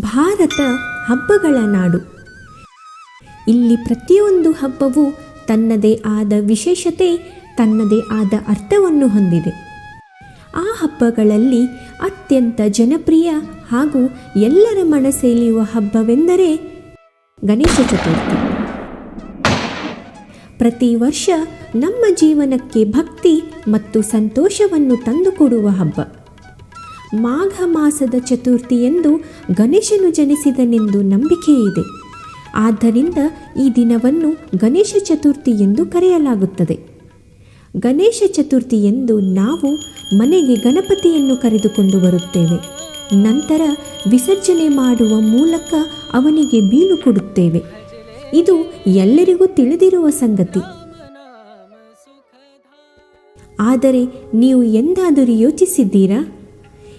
ಭಾರತ ಹಬ್ಬಗಳ ನಾಡು. ಇಲ್ಲಿ ಪ್ರತಿಯೊಂದು ಹಬ್ಬವು ತನ್ನದೇ ಆದ ವಿಶೇಷತೆ, ತನ್ನದೇ ಆದ ಅರ್ಥವನ್ನು ಹೊಂದಿದೆ. ಆ ಹಬ್ಬಗಳಲ್ಲಿ ಅತ್ಯಂತ ಜನಪ್ರಿಯ ಹಾಗೂ ಎಲ್ಲರ ಮನಸೆಳೆಯುವ ಹಬ್ಬವೆಂದರೆ ಗಣೇಶ ಚತುರ್ಥಿ. ಪ್ರತಿ ವರ್ಷ ನಮ್ಮ ಜೀವನಕ್ಕೆ ಭಕ್ತಿ ಮತ್ತು ಸಂತೋಷವನ್ನು ತಂದುಕೊಡುವ ಹಬ್ಬ. ಮಾಘ ಮಾಸದ ಚತುರ್ಥಿಯೆಂದು ಗಣೇಶನು ಜನಿಸಿದನೆಂದು ನಂಬಿಕೆ ಇದೆ. ಆದ್ದರಿಂದ ಈ ದಿನವನ್ನು ಗಣೇಶ ಚತುರ್ಥಿ ಎಂದು ಕರೆಯಲಾಗುತ್ತದೆ. ಗಣೇಶ ಚತುರ್ಥಿ ಎಂದು ನಾವು ಮನೆಗೆ ಗಣಪತಿಯನ್ನು ಕರೆದುಕೊಂಡು ಬರುತ್ತೇವೆ. ನಂತರ ವಿಸರ್ಜನೆ ಮಾಡುವ ಮೂಲಕ ಅವನಿಗೆ ಬೀಳು ಕೊಡುತ್ತೇವೆ. ಇದು ಎಲ್ಲರಿಗೂ ತಿಳಿದಿರುವ ಸಂಗತಿ. ಆದರೆ ನೀವು ಎಂದಾದರೂ ಯೋಚಿಸಿದ್ದೀರಾ?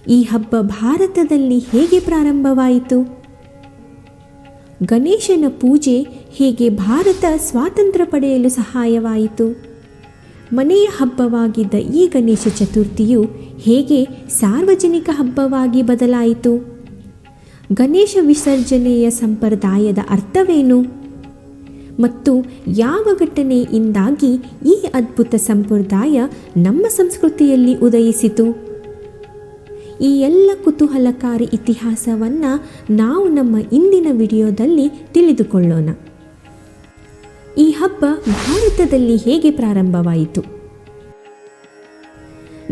ಈ ಹಬ್ಬ ಭಾರತದಲ್ಲಿ ಹೇಗೆ ಪ್ರಾರಂಭವಾಯಿತು? ಗಣೇಶನ ಪೂಜೆ ಹೇಗೆ ಭಾರತ ಸ್ವಾತಂತ್ರ್ಯ ಪಡೆಯಲು ಸಹಾಯವಾಯಿತು? ಮನೆಯ ಹಬ್ಬವಾಗಿದ್ದ ಈ ಗಣೇಶ ಚತುರ್ಥಿಯು ಹೇಗೆ ಸಾರ್ವಜನಿಕ ಹಬ್ಬವಾಗಿ ಬದಲಾಯಿತು? ಗಣೇಶ ವಿಸರ್ಜನೆಯ ಸಂಪ್ರದಾಯದ ಅರ್ಥವೇನು? ಮತ್ತು ಯಾವ ಘಟನೆಯಿಂದಾಗಿ ಈ ಅದ್ಭುತ ಸಂಪ್ರದಾಯ ನಮ್ಮ ಸಂಸ್ಕೃತಿಯಲ್ಲಿ ಉದಯಿಸಿತು? ಈ ಎಲ್ಲ ಕುತೂಹಲಕಾರಿ ಇತಿಹಾಸವನ್ನು ನಾವು ನಮ್ಮ ಇಂದಿನ ವಿಡಿಯೋದಲ್ಲಿ ತಿಳಿದುಕೊಳ್ಳೋಣ. ಈ ಹಬ್ಬ ಭಾರತದಲ್ಲಿ ಹೇಗೆ ಪ್ರಾರಂಭವಾಯಿತು?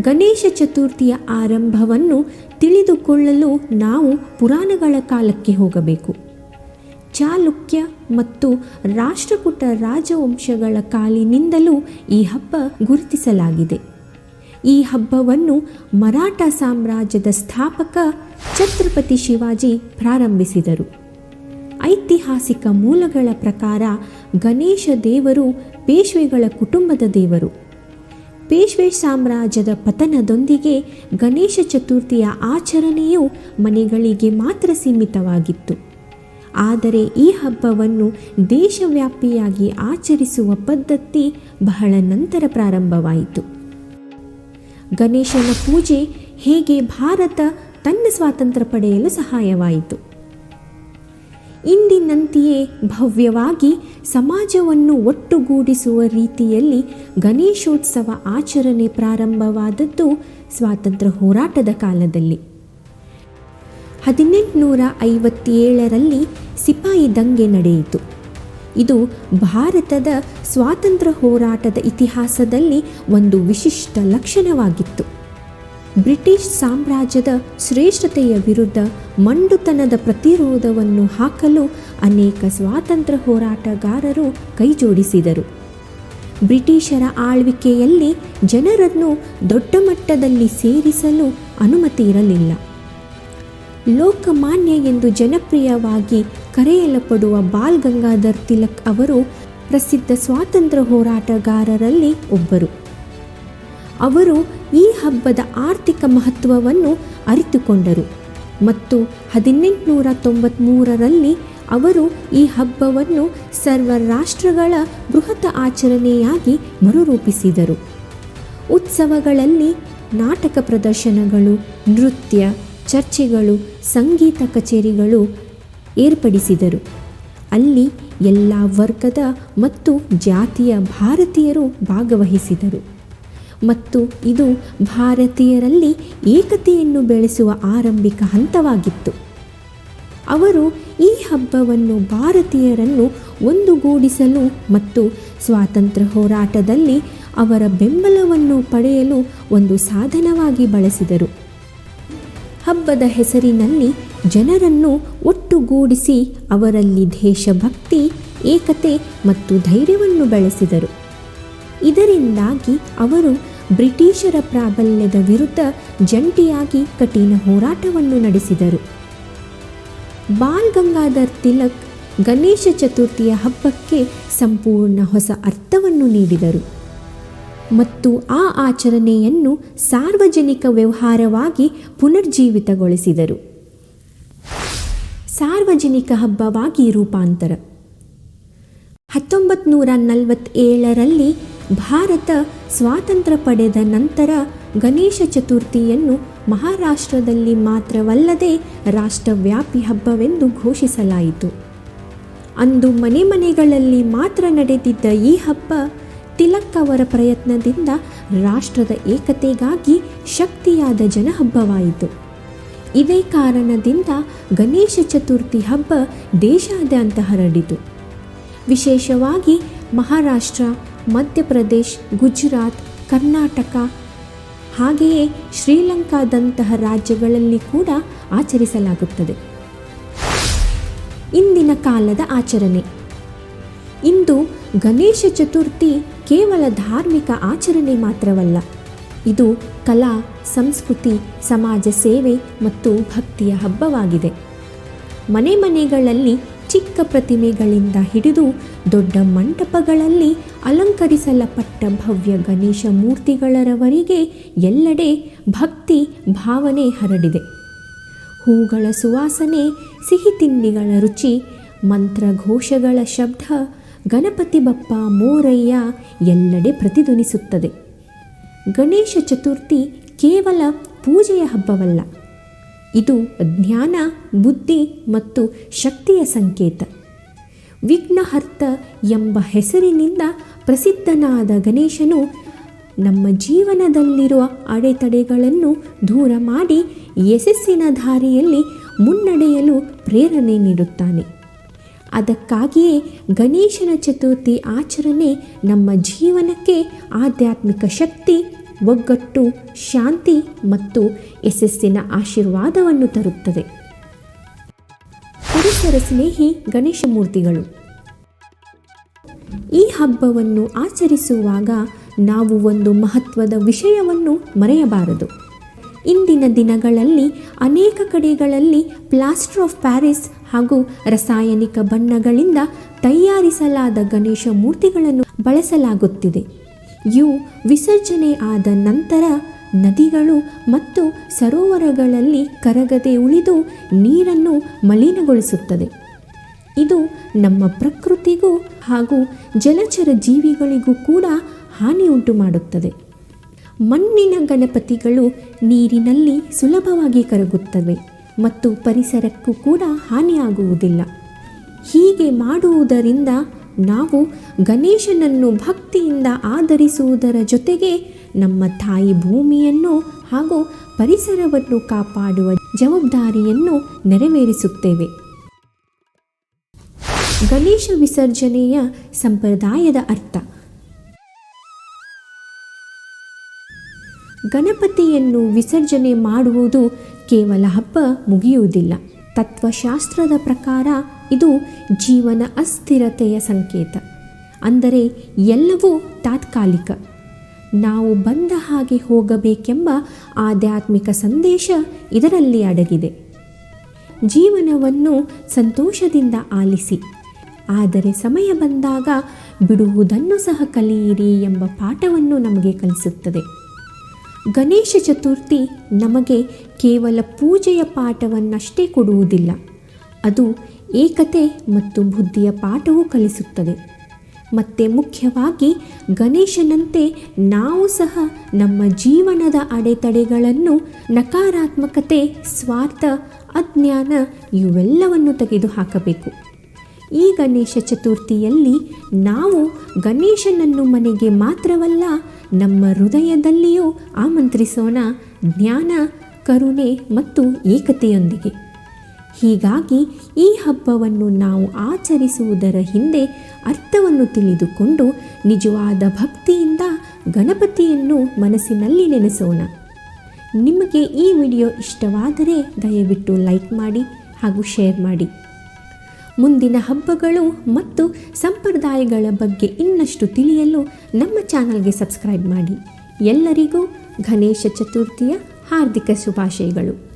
ಗಣೇಶ ಚತುರ್ಥಿಯ ಆರಂಭವನ್ನು ತಿಳಿದುಕೊಳ್ಳಲು ನಾವು ಪುರಾಣಗಳ ಕಾಲಕ್ಕೆ ಹೋಗಬೇಕು. ಚಾಲುಕ್ಯ ಮತ್ತು ರಾಷ್ಟ್ರಕೂಟ ರಾಜವಂಶಗಳ ಕಾಲಿನಿಂದಲೂ ಈ ಹಬ್ಬ ಗುರುತಿಸಲಾಗಿದೆ. ಈ ಹಬ್ಬವನ್ನು ಮರಾಠ ಸಾಮ್ರಾಜ್ಯದ ಸ್ಥಾಪಕ ಛತ್ರಪತಿ ಶಿವಾಜಿ ಪ್ರಾರಂಭಿಸಿದರು. ಐತಿಹಾಸಿಕ ಮೂಲಗಳ ಪ್ರಕಾರ ಗಣೇಶ ದೇವರು ಪೇಶ್ವೆಗಳ ಕುಟುಂಬದ ದೇವರು. ಪೇಶ್ವೆ ಸಾಮ್ರಾಜ್ಯದ ಪತನದೊಂದಿಗೆ ಗಣೇಶ ಚತುರ್ಥಿಯ ಆಚರಣೆಯು ಮನೆಗಳಿಗೆ ಮಾತ್ರ ಸೀಮಿತವಾಗಿತ್ತು. ಆದರೆ ಈ ಹಬ್ಬವನ್ನು ದೇಶವ್ಯಾಪಿಯಾಗಿ ಆಚರಿಸುವ ಪದ್ಧತಿ ಬಹಳ ನಂತರ ಪ್ರಾರಂಭವಾಯಿತು. ಗಣೇಶನ ಪೂಜೆ ಹೇಗೆ ಭಾರತ ತನ್ನ ಸ್ವಾತಂತ್ರ್ಯ ಪಡೆಯಲು ಸಹಾಯವಾಯಿತು. ಇಂದಿನಂತೆಯೇ ಭವ್ಯವಾಗಿ ಸಮಾಜವನ್ನು ಒಟ್ಟುಗೂಡಿಸುವ ರೀತಿಯಲ್ಲಿ ಗಣೇಶೋತ್ಸವ ಆಚರಣೆ ಪ್ರಾರಂಭವಾದದ್ದು ಸ್ವಾತಂತ್ರ್ಯ ಹೋರಾಟದ ಕಾಲದಲ್ಲಿ. ಹದಿನೆಂಟುನೂರ ಐವತ್ತೇಳರಲ್ಲಿ ಸಿಪಾಯಿ ದಂಗೆ ನಡೆಯಿತು. ಇದು ಭಾರತದ ಸ್ವಾತಂತ್ರ್ಯ ಹೋರಾಟದ ಇತಿಹಾಸದಲ್ಲಿ ಒಂದು ವಿಶಿಷ್ಟ ಲಕ್ಷಣವಾಗಿತ್ತು. ಬ್ರಿಟಿಷ್ ಸಾಮ್ರಾಜ್ಯದ ಶ್ರೇಷ್ಠತೆಯ ವಿರುದ್ಧ ಮಂಡುತನದ ಪ್ರತಿರೋಧವನ್ನು ಹಾಕಲು ಅನೇಕ ಸ್ವಾತಂತ್ರ್ಯ ಹೋರಾಟಗಾರರು ಕೈಜೋಡಿಸಿದರು. ಬ್ರಿಟಿಷರ ಆಳ್ವಿಕೆಯಲ್ಲಿ ಜನರನ್ನು ದೊಡ್ಡ ಮಟ್ಟದಲ್ಲಿ ಸೇರಿಸಲು ಅನುಮತಿ ಇರಲಿಲ್ಲ. ಲೋಕಮಾನ್ಯ ಎಂದು ಜನಪ್ರಿಯವಾಗಿ ಕರೆಯಲ್ಪಡುವ ಬಾಲ್ ಗಂಗಾಧರ್ ತಿಲಕ್ ಅವರು ಪ್ರಸಿದ್ಧ ಸ್ವಾತಂತ್ರ್ಯ ಹೋರಾಟಗಾರರಲ್ಲಿ ಒಬ್ಬರು. ಅವರು ಈ ಹಬ್ಬದ ಆರ್ಥಿಕ ಮಹತ್ವವನ್ನು ಅರಿತುಕೊಂಡರು ಮತ್ತು ಹದಿನೆಂಟುನೂರ ತೊಂಬತ್ತ್ಮೂರರಲ್ಲಿ ಅವರು ಈ ಹಬ್ಬವನ್ನು ಸರ್ವ ರಾಷ್ಟ್ರಗಳ ಬೃಹತ್ ಆಚರಣೆಯಾಗಿ ಮರುರೂಪಿಸಿದರು. ಉತ್ಸವಗಳಲ್ಲಿ ನಾಟಕ ಪ್ರದರ್ಶನಗಳು, ನೃತ್ಯ, ಚರ್ಚೆಗಳು, ಸಂಗೀತ ಕಚೇರಿಗಳು ಏರ್ಪಡಿಸಿದರು. ಅಲ್ಲಿ ಎಲ್ಲ ವರ್ಗದ ಮತ್ತು ಜಾತಿಯ ಭಾರತೀಯರು ಭಾಗವಹಿಸಿದರು. ಮತ್ತು ಇದು ಭಾರತೀಯರಲ್ಲಿ ಏಕತೆಯನ್ನು ಬೆಳೆಸುವ ಆರಂಭಿಕ ಹಂತವಾಗಿತ್ತು. ಅವರು ಈ ಹಬ್ಬವನ್ನು ಭಾರತೀಯರನ್ನು ಒಂದುಗೂಡಿಸಲು ಮತ್ತು ಸ್ವಾತಂತ್ರ್ಯ ಹೋರಾಟದಲ್ಲಿ ಅವರ ಬೆಂಬಲವನ್ನು ಪಡೆಯಲು ಒಂದು ಸಾಧನವಾಗಿ ಬಳಸಿದರು. ಹಬ್ಬದ ಹೆಸರಿನಲ್ಲಿ ಜನರನ್ನು ಒಟ್ಟುಗೂಡಿಸಿ ಅವರಲ್ಲಿ ದೇಶಭಕ್ತಿ, ಏಕತೆ ಮತ್ತು ಧೈರ್ಯವನ್ನು ಬೆಳೆಸಿದರು. ಇದರಿಂದಾಗಿ ಅವರು ಬ್ರಿಟಿಷರ ಪ್ರಾಬಲ್ಯದ ವಿರುದ್ಧ ಜಂಟಿಯಾಗಿ ಕಠಿಣ ಹೋರಾಟವನ್ನು ನಡೆಸಿದರು. ಬಾಲ್ ಗಂಗಾಧರ್ ತಿಲಕ್ ಗಣೇಶ ಚತುರ್ಥಿಯ ಹಬ್ಬಕ್ಕೆ ಸಂಪೂರ್ಣ ಹೊಸ ಅರ್ಥವನ್ನು ನೀಡಿದರು. ಮತ್ತು ಆ ಆಚರಣೆಯನ್ನು ಸಾರ್ವಜನಿಕ ವ್ಯವಹಾರವಾಗಿ ಪುನರ್ಜೀವಿತಗೊಳಿಸಿದರು. ಸಾರ್ವಜನಿಕ ಹಬ್ಬವಾಗಿ ರೂಪಾಂತರ. ಹತ್ತೊಂಬತ್ತು ನೂರ ನಲವತ್ತೇಳರಲ್ಲಿ ಭಾರತ ಸ್ವಾತಂತ್ರ್ಯ ಪಡೆದ ನಂತರ ಗಣೇಶ ಚತುರ್ಥಿಯನ್ನು ಮಹಾರಾಷ್ಟ್ರದಲ್ಲಿ ಮಾತ್ರವಲ್ಲದೆ ರಾಷ್ಟ್ರವ್ಯಾಪಿ ಹಬ್ಬವೆಂದು ಘೋಷಿಸಲಾಯಿತು. ಅಂದು ಮನೆ ಮನೆಗಳಲ್ಲಿ ಮಾತ್ರ ನಡೆದಿದ್ದ ಈ ಹಬ್ಬ ತಿಲಕ್ ಅವರ ಪ್ರಯತ್ನದಿಂದ ರಾಷ್ಟ್ರದ ಏಕತೆಗಾಗಿ ಶಕ್ತಿಯಾದ ಜನಹಬ್ಬವಾಯಿತು. ಇದೇ ಕಾರಣದಿಂದ ಗಣೇಶ ಚತುರ್ಥಿ ಹಬ್ಬ ದೇಶಾದ್ಯಂತ ಹರಡಿತು. ವಿಶೇಷವಾಗಿ ಮಹಾರಾಷ್ಟ್ರ, ಮಧ್ಯಪ್ರದೇಶ್, ಗುಜರಾತ್, ಕರ್ನಾಟಕ, ಹಾಗೆಯೇ ಶ್ರೀಲಂಕಾದಂತಹ ರಾಜ್ಯಗಳಲ್ಲಿ ಕೂಡ ಆಚರಿಸಲಾಗುತ್ತದೆ. ಇಂದಿನ ಕಾಲದ ಆಚರಣೆ. ಇಂದು ಗಣೇಶ ಚತುರ್ಥಿ ಕೇವಲ ಧಾರ್ಮಿಕ ಆಚರಣೆ ಮಾತ್ರವಲ್ಲ. ಇದು ಕಲಾ, ಸಂಸ್ಕೃತಿ, ಸಮಾಜ ಸೇವೆ ಮತ್ತು ಭಕ್ತಿಯ ಹಬ್ಬವಾಗಿದೆ. ಮನೆ ಮನೆಗಳಲ್ಲಿ ಚಿಕ್ಕ ಪ್ರತಿಮೆಗಳಿಂದ ಹಿಡಿದು ದೊಡ್ಡ ಮಂಟಪಗಳಲ್ಲಿ ಅಲಂಕರಿಸಲ್ಪಟ್ಟ ಭವ್ಯ ಗಣೇಶ ಮೂರ್ತಿಗಳರವರೆಗೆ ಎಲ್ಲೆಡೆ ಭಕ್ತಿ ಭಾವನೆ ಹರಡಿದೆ. ಹೂಗಳ ಸುವಾಸನೆ, ಸಿಹಿ ತಿಂಡಿಗಳ ರುಚಿ, ಮಂತ್ರಘೋಷಗಳ ಶಬ್ದ, ಗಣಪತಿ ಬಪ್ಪ, ಮೋರಯ್ಯ ಎಲ್ಲೆಡೆ ಪ್ರತಿಧ್ವನಿಸುತ್ತದೆ. ಗಣೇಶ ಚತುರ್ಥಿ ಕೇವಲ ಪೂಜೆಯ ಹಬ್ಬವಲ್ಲ. ಇದು ಜ್ಞಾನ, ಬುದ್ಧಿ ಮತ್ತು ಶಕ್ತಿಯ ಸಂಕೇತ. ವಿಘ್ನಹರ್ತ ಎಂಬ ಹೆಸರಿನಿಂದ ಪ್ರಸಿದ್ಧನಾದ ಗಣೇಶನು ನಮ್ಮ ಜೀವನದಲ್ಲಿರುವ ಅಡೆತಡೆಗಳನ್ನು ದೂರ ಮಾಡಿ ಯಶಸ್ಸಿನ ದಾರಿಯಲ್ಲಿ ಮುನ್ನಡೆಯಲು ಪ್ರೇರಣೆ ನೀಡುತ್ತಾನೆ. ಅದಕ್ಕಾಗಿಯೇ ಗಣೇಶನ ಚತುರ್ಥಿ ಆಚರಣೆ ನಮ್ಮ ಜೀವನಕ್ಕೆ ಆಧ್ಯಾತ್ಮಿಕ ಶಕ್ತಿ, ಒಗ್ಗಟ್ಟು, ಶಾಂತಿ ಮತ್ತು ಯಶಸ್ಸಿನ ಆಶೀರ್ವಾದವನ್ನು ತರುತ್ತದೆ. ಪರಿಸರ ಸ್ನೇಹಿ ಗಣೇಶ ಮೂರ್ತಿಗಳು. ಈ ಹಬ್ಬವನ್ನು ಆಚರಿಸುವಾಗ ನಾವು ಒಂದು ಮಹತ್ವದ ವಿಷಯವನ್ನು ಮರೆಯಬಾರದು. ಇಂದಿನ ದಿನಗಳಲ್ಲಿ ಅನೇಕ ಕಡೆಗಳಲ್ಲಿ ಪ್ಲಾಸ್ಟರ್ ಆಫ್ ಪ್ಯಾರಿಸ್ ಹಾಗೂ ರಾಸಾಯನಿಕ ಬಣ್ಣಗಳಿಂದ ತಯಾರಿಸಲಾದ ಗಣೇಶ ಮೂರ್ತಿಗಳನ್ನು ಬಳಸಲಾಗುತ್ತಿದೆ. ಇವು ವಿಸರ್ಜನೆ ಆದ ನಂತರ ನದಿಗಳು ಮತ್ತು ಸರೋವರಗಳಲ್ಲಿ ಕರಗದೆ ಉಳಿದು ನೀರನ್ನು ಮಲಿನಗೊಳಿಸುತ್ತದೆ. ಇದು ನಮ್ಮ ಪ್ರಕೃತಿಗೂ ಹಾಗೂ ಜಲಚರ ಜೀವಿಗಳಿಗೂ ಕೂಡ ಹಾನಿ ಉಂಟು ಮಾಡುತ್ತದೆ ಮಣ್ಣಿನ ಗಣಪತಿಗಳು ನೀರಿನಲ್ಲಿ ಸುಲಭವಾಗಿ ಕರಗುತ್ತವೆ ಮತ್ತು ಪರಿಸರಕ್ಕೂ ಕೂಡ ಹಾನಿಯಾಗುವುದಿಲ್ಲ. ಹೀಗೆ ಮಾಡುವುದರಿಂದ ನಾವು ಗಣೇಶನನ್ನು ಭಕ್ತಿಯಿಂದ ಆಧರಿಸುವುದರ ಜೊತೆಗೆ ನಮ್ಮ ತಾಯಿ ಭೂಮಿಯನ್ನು ಹಾಗೂ ಪರಿಸರವನ್ನು ಕಾಪಾಡುವ ಜವಾಬ್ದಾರಿಯನ್ನು ನೆರವೇರಿಸುತ್ತೇವೆ. ಗಣೇಶ ವಿಸರ್ಜನೆಯ ಸಂಪ್ರದಾಯದ ಅರ್ಥ ಗಣಪತಿಯನ್ನು ವಿಸರ್ಜನೆ ಮಾಡುವುದು ಕೇವಲ ಹಬ್ಬ ಮುಗಿಯುವುದಿಲ್ಲ. ತತ್ವಶಾಸ್ತ್ರದ ಪ್ರಕಾರ ಇದು ಜೀವನ ಅಸ್ಥಿರತೆಯ ಸಂಕೇತ. ಅಂದರೆ ಎಲ್ಲವೂ ತಾತ್ಕಾಲಿಕ. ನಾವು ಬಂದ ಹಾಗೆ ಹೋಗಬೇಕೆಂಬ ಆಧ್ಯಾತ್ಮಿಕ ಸಂದೇಶ ಇದರಲ್ಲಿ ಅಡಗಿದೆ. ಜೀವನವನ್ನು ಸಂತೋಷದಿಂದ ಆಲಿಸಿ. ಆದರೆ ಸಮಯ ಬಂದಾಗ ಬಿಡುವುದನ್ನು ಸಹ ಕಲಿಯಿರಿ ಎಂಬ ಪಾಠವನ್ನು ನಮಗೆ ಕಲಿಸುತ್ತದೆ. ಗಣೇಶ ಚತುರ್ಥಿ ನಮಗೆ ಕೇವಲ ಪೂಜೆಯ ಪಾಠವನ್ನಷ್ಟೇ ಕೊಡುವುದಿಲ್ಲ. ಅದು ಏಕತೆ ಮತ್ತು ಬುದ್ಧಿಯ ಪಾಠವೂ ಕಲಿಸುತ್ತದೆ. ಮತ್ತು ಮುಖ್ಯವಾಗಿ ಗಣೇಶನಂತೆ ನಾವು ಸಹ ನಮ್ಮ ಜೀವನದ ಅಡೆತಡೆಗಳನ್ನು ನಕಾರಾತ್ಮಕತೆ, ಸ್ವಾರ್ಥ, ಅಜ್ಞಾನ ಇವೆಲ್ಲವನ್ನು ತೆಗೆದುಹಾಕಬೇಕು. ಈ ಗಣೇಶ ಚತುರ್ಥಿಯಲ್ಲಿ ನಾವು ಗಣೇಶನನ್ನು ಮನೆಗೆ ಮಾತ್ರವಲ್ಲ, ನಮ್ಮ ಹೃದಯದಲ್ಲಿಯೂ ಆಮಂತ್ರಿಸೋಣ ಜ್ಞಾನ, ಕರುಣೆ ಮತ್ತು ಏಕತೆಯೊಂದಿಗೆ. ಹೀಗಾಗಿ ಈ ಹಬ್ಬವನ್ನು ನಾವು ಆಚರಿಸುವುದರ ಹಿಂದೆ ಅರ್ಥವನ್ನು ತಿಳಿದುಕೊಂಡು ನಿಜವಾದ ಭಕ್ತಿಯಿಂದ ಗಣಪತಿಯನ್ನು ಮನಸ್ಸಿನಲ್ಲಿ ನೆನೆಸೋಣ. ನಿಮಗೆ ಈ ವಿಡಿಯೋ ಇಷ್ಟವಾದರೆ ದಯವಿಟ್ಟು ಲೈಕ್ ಮಾಡಿ ಹಾಗೂ ಶೇರ್ ಮಾಡಿ. ಮುಂದಿನ ಹಬ್ಬಗಳು ಮತ್ತು ಸಂಪ್ರದಾಯಗಳ ಬಗ್ಗೆ ಇನ್ನಷ್ಟು ತಿಳಿಯಲು ನಮ್ಮ ಚಾನಲ್ಗೆ ಸಬ್ಸ್ಕ್ರೈಬ್ ಮಾಡಿ. ಎಲ್ಲರಿಗೂ ಗಣೇಶ ಚತುರ್ಥಿಯ ಹಾರ್ದಿಕ ಶುಭಾಶಯಗಳು.